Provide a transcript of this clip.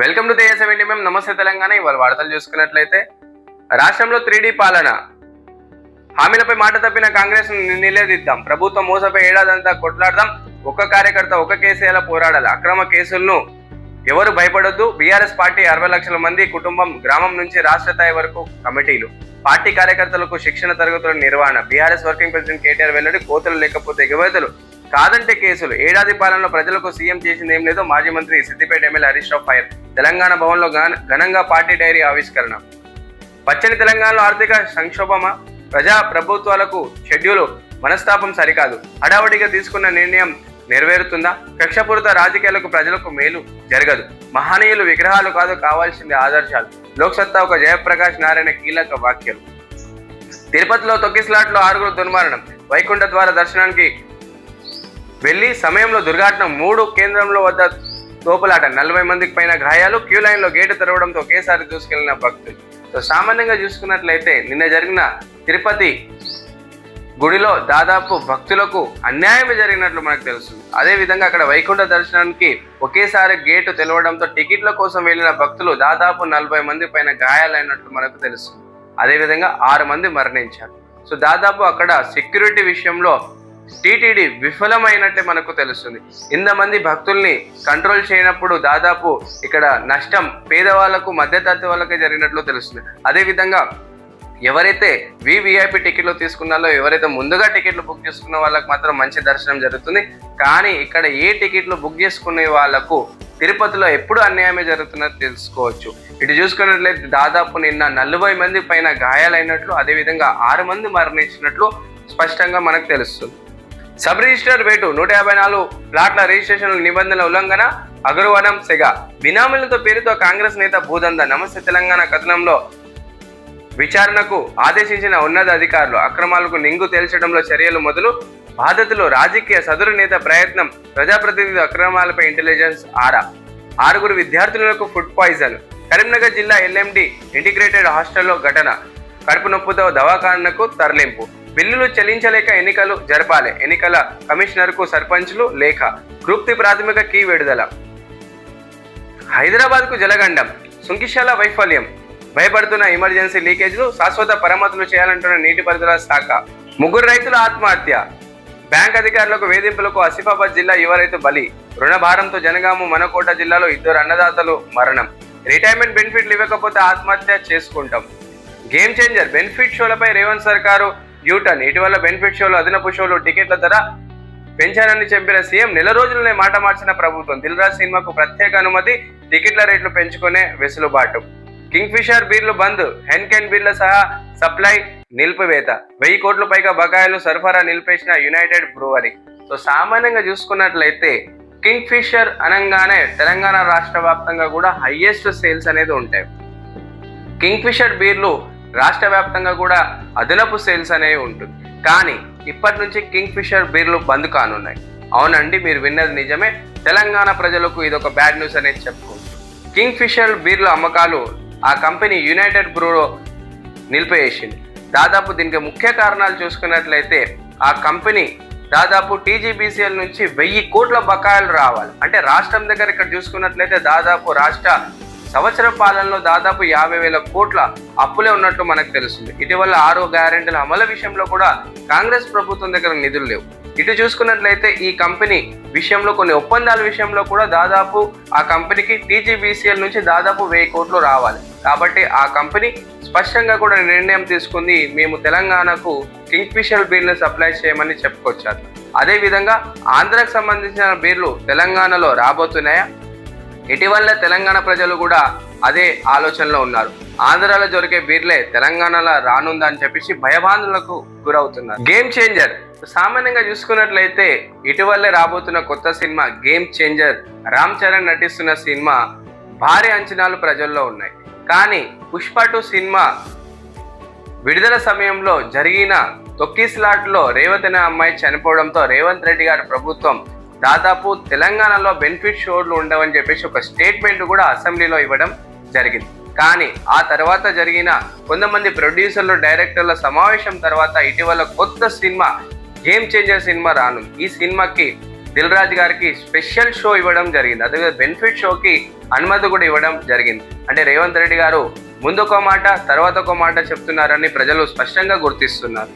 Welcome to దేశం మేము నమస్తే తెలంగాణ ఇవాళ వార్తలు చూసుకున్నట్లయితే రాష్ట్రంలో త్రీ పాలన. హామీలపై మాట తప్పిన కాంగ్రెస్ నిలేదిద్దాం. ప్రభుత్వం మోసపై ఏడాదంతా కొట్లాడదాం. ఒక్క కార్యకర్త ఒక కేసేలా పోరాడాలి? అక్రమ కేసులను ఎవరు భయపడొద్దు? బీఆర్ఎస్ పార్టీ అరవై లక్షల మంది కుటుంబం గ్రామం నుంచి రాష్ట్ర స్థాయి వరకు కమిటీలు. పార్టీ కార్యకర్తలకు శిక్షణ తరగతుల నిర్వహణ. బీఆర్ఎస్ వర్కింగ్ ప్రెసిడెంట్ కేటీఆర్ వెల్లడి కోతలు లేకపోతే ఎగవేతలు. కాదంటే కేసులు. ఏడాది పాలనలో ప్రజలకు సీఎం చేసింది ఏం లేదో మాజీ మంత్రి సిద్దిపేట ఎమ్మెల్యే హరీష్ రావు ఫైర్. తెలంగాణ భవన్లో ఘనంగా పార్టీ డైరీ ఆవిష్కరణ. పచ్చని తెలంగాణలో ఆర్థిక సంక్షోభమా? ప్రజా ప్రభుత్వాలకు షెడ్యూల్ మనస్తాపం సరికాదు. హడావుడిగా తీసుకున్న నిర్ణయం నెరవేరుతుందా? కక్షపూరిత రాజకీయాలకు ప్రజలకు మేలు జరగదు. మహనీయులు విగ్రహాలు కాదు కావాల్సింది ఆదర్శాలు. లోక్సత్తా ఒక జయప్రకాష్ నారాయణ కీలక వ్యాఖ్యలు తిరుపతిలో తొక్కిస్లాట్లో ఆరుగురు దుర్మరణం. వైకుంఠ ద్వార దర్శనానికి వెళ్ళి సమయంలో దుర్ఘటన మూడు కేంద్రంలో వద్ద తోపులాట. నలభై మందికి పైన గాయాలు క్యూ లైన్లో గేటు తెరవడంతో ఒకేసారి దూసుకెళ్ళిన భక్తులు. సో సామాన్యంగా చూసుకున్నట్లయితే నిన్న జరిగిన తిరుపతి గుడిలో దాదాపు భక్తులకు అన్యాయం జరిగినట్లు మనకు తెలుస్తుంది. అదే విధంగా అక్కడ వైకుంఠ దర్శనానికి ఒకేసారి గేటు తెలవడంతో టికెట్ల కోసం వెళ్ళిన భక్తులు దాదాపు నలభై మంది పైన గాయాలైనట్లు మనకు తెలుస్తుంది. అదే విధంగా ఆరు మంది మరణించారు. సో దాదాపు అక్కడ సెక్యూరిటీ విషయంలో టీటీడీ విఫలమైనట్టే మనకు తెలుస్తుంది. ఇంతమంది భక్తుల్ని కంట్రోల్ చేయనప్పుడు దాదాపు ఇక్కడ నష్టం పేదవాళ్ళకు మధ్యతరగతి వాళ్ళకే జరిగినట్లు తెలుస్తుంది. అదేవిధంగా ఎవరైతే వివిఐపి టికెట్లు తీసుకున్నారో ఎవరైతే ముందుగా టికెట్లు బుక్ చేసుకున్న వాళ్ళకి మాత్రం మంచి దర్శనం జరుగుతుంది. కానీ ఇక్కడ ఏ టికెట్లు బుక్ చేసుకునే వాళ్ళకు తిరుపతిలో ఎప్పుడు అన్యాయమే జరుగుతున్నది తెలుసుకోవచ్చు. ఇటు చూసుకున్నట్లయితే దాదాపు నిన్న నలభై మంది పైన గాయాలైనట్లు అదేవిధంగా ఆరు మంది మరణించినట్లు స్పష్టంగా మనకు తెలుస్తుంది. సబ్ రిజిస్టర్ వేటు నూట యాభై నాలుగు ప్లాట్ల రిజిస్ట్రేషన్ల నిబంధనల ఉల్లంఘన అగరువనం సెగ. బినామీలతో పేరుతో కాంగ్రెస్ నేత భూదంద. నమస్తే తెలంగాణ కథనంలో విచారణకు ఆదేశించిన ఉన్నతాధికారులు అక్రమాలకు నింగు తేల్చడంలో చర్యలు మొదలు బాధితులు రాజకీయ సదరు నేత ప్రయత్నం ప్రజాప్రతినిధి అక్రమాలపై ఇంటెలిజెన్స్ ఆరా. ఆరుగురు విద్యార్థులకు ఫుడ్ పాయిజన్. కరీంనగర్ జిల్లా ఎల్ఎండి ఇంటిగ్రేటెడ్ హాస్టల్లో ఘటన. కడుపు నొప్పుతో దవాఖానకు తరలింపు. బిల్లులు చెల్లించలేక ఎన్నికలు జరపాలి. ఎన్నికల కమిషనర్కు సర్పంచ్లు లేఖ. గ్రూప్ ది ప్రాథమిక కీ విడుదల. హైదరాబాద్కు జలగండం. సుంకిశాల వైఫల్యం. భయపడుతున్న ఎమర్జెన్సీ లీకేజ్లు శాశ్వత పరమతులు చేయాలంటున్న నీటిపారుదల శాఖ. ముగ్గురు రైతుల ఆత్మహత్య. బ్యాంక్ అధికారులకు వేధింపులకు ఆసిఫాబాద్ జిల్లా యువ రైతు బలి. రుణభారంతో జనగాము మనకోట జిల్లాలో ఇద్దరు అన్నదాతలు మరణం. రిటైర్మెంట్ బెనిఫిట్లు ఇవ్వకపోతే ఆత్మహత్య చేసుకుంటాం. Game Changer. బెనిఫిట్ షోలపై రేవంత్ సర్కారు యూటర్న్ ఇటీవల బెనిఫిట్ షోలు అదనపు షోలు టికెట్ల ధర పెంచానని చెప్పిన సీఎం నెల రోజులనే మాట మార్చిన ప్రభుత్వం. దిల్రాజ్ సినిమాకు ప్రత్యేక అనుమతి టికెట్ల రేట్లు పెంచుకునే వెసులుబాటు. కింగ్ ఫిషర్ బీర్లు బంద్ హెన్కెన్ బీర్ల సహా సప్లై నిలిపివేత. వెయ్యి కోట్ల పైగా బకాయిలు సరఫరా నిలిపేసిన యునైటెడ్ బ్రూవరీ. సో సామాన్యంగా చూసుకున్నట్లయితే కింగ్ ఫిషర్ అనగానే తెలంగాణ రాష్ట్ర వ్యాప్తంగా కూడా హైయెస్ట్ సేల్స్ అనేది ఉంటాయి. కింగ్ ఫిషర్ బీర్లు రాష్ట్ర వ్యాప్తంగా కూడా అదనపు సేల్స్ అనేవి ఉంటుంది. కానీ ఇప్పటి నుంచి కింగ్ ఫిషర్ బీర్లు బంద్ కానున్నాయి. అవునండి మీరు విన్నది నిజమే. తెలంగాణ ప్రజలకు ఇది ఒక బ్యాడ్ న్యూస్ అనేది చెప్పుకోవచ్చు కింగ్ ఫిషర్ బీర్ల అమ్మకాలు ఆ కంపెనీ యునైటెడ్ బ్రూలో నిలిపివేసింది. దాదాపు దీనికి ముఖ్య కారణాలు చూసుకున్నట్లయితే ఆ కంపెనీ దాదాపు టీజీబీసీఎల్ నుంచి వెయ్యి కోట్ల బకాయిలు రావాలి. అంటే రాష్ట్రం దగ్గర ఇక్కడ చూసుకున్నట్లయితే దాదాపు రాష్ట్ర సంవత్సర పాలనలో దాదాపు యాభై వేల కోట్ల అప్పులే ఉన్నట్లు మనకు తెలుస్తుంది. ఇటీవల ఆరో గ్యారెంటీల అమలు విషయంలో కూడా కాంగ్రెస్ ప్రభుత్వం దగ్గర నిధులు లేవు. ఇటు చూసుకున్నట్లయితే ఈ కంపెనీ విషయంలో కొన్ని ఒప్పందాల విషయంలో కూడా దాదాపు ఆ కంపెనీకి టీజీబీసీఎల్ నుంచి దాదాపు వెయ్యి కోట్లు రావాలి. కాబట్టి ఆ కంపెనీ స్పష్టంగా కూడా నిర్ణయం తీసుకుంది మేము తెలంగాణకు కింగ్ ఫిషర్ బీర్లు సప్లై చేయమని చెప్పుకొచ్చారు. అదేవిధంగా ఆంధ్రకు సంబంధించిన బీర్లు తెలంగాణలో రాబోతున్నాయా? ఇటీవల తెలంగాణ ప్రజలు కూడా అదే ఆలోచనలో ఉన్నారు. ఆంధ్రాలో దొరికే బీర్లే తెలంగాణలో రానుందా అని చెప్పేసి భయభాంతులకు గురవుతున్నారు. గేమ్ చేంజర్ సామాన్యంగా చూసుకున్నట్లయితే ఇటీవలే రాబోతున్న కొత్త cinema Game Changer Ram Charan నటిస్తున్న సినిమా భారీ అంచనాలు ప్రజల్లో ఉన్నాయి. కానీ పుష్ప టూ సినిమా విడుదల సమయంలో జరిగిన తొక్కిస్లాట్లో రేవంత్ అనే అమ్మాయి చనిపోవడంతో రేవంత్ రెడ్డి గారి ప్రభుత్వం దాదాపు తెలంగాణలో బెనిఫిట్ షోలు ఉండవని చెప్పేసి ఒక స్టేట్మెంట్ కూడా అసెంబ్లీలో ఇవ్వడం జరిగింది. కానీ ఆ తర్వాత జరిగిన కొంతమంది ప్రొడ్యూసర్లు డైరెక్టర్ల సమావేశం తర్వాత ఇటీవల కొత్త సినిమా గేమ్ చేంజర్ సినిమా రాను ఈ సినిమాకి దిల్ రాజు గారికి స్పెషల్ షో ఇవ్వడం జరిగింది. అదే బెనిఫిట్ షోకి అనుమతి కూడా ఇవ్వడం జరిగింది. అంటే రేవంత్ రెడ్డి గారు ముందు ఒక మాట తర్వాత ఒక మాట చెప్తున్నారని ప్రజలు స్పష్టంగా గుర్తిస్తున్నారు.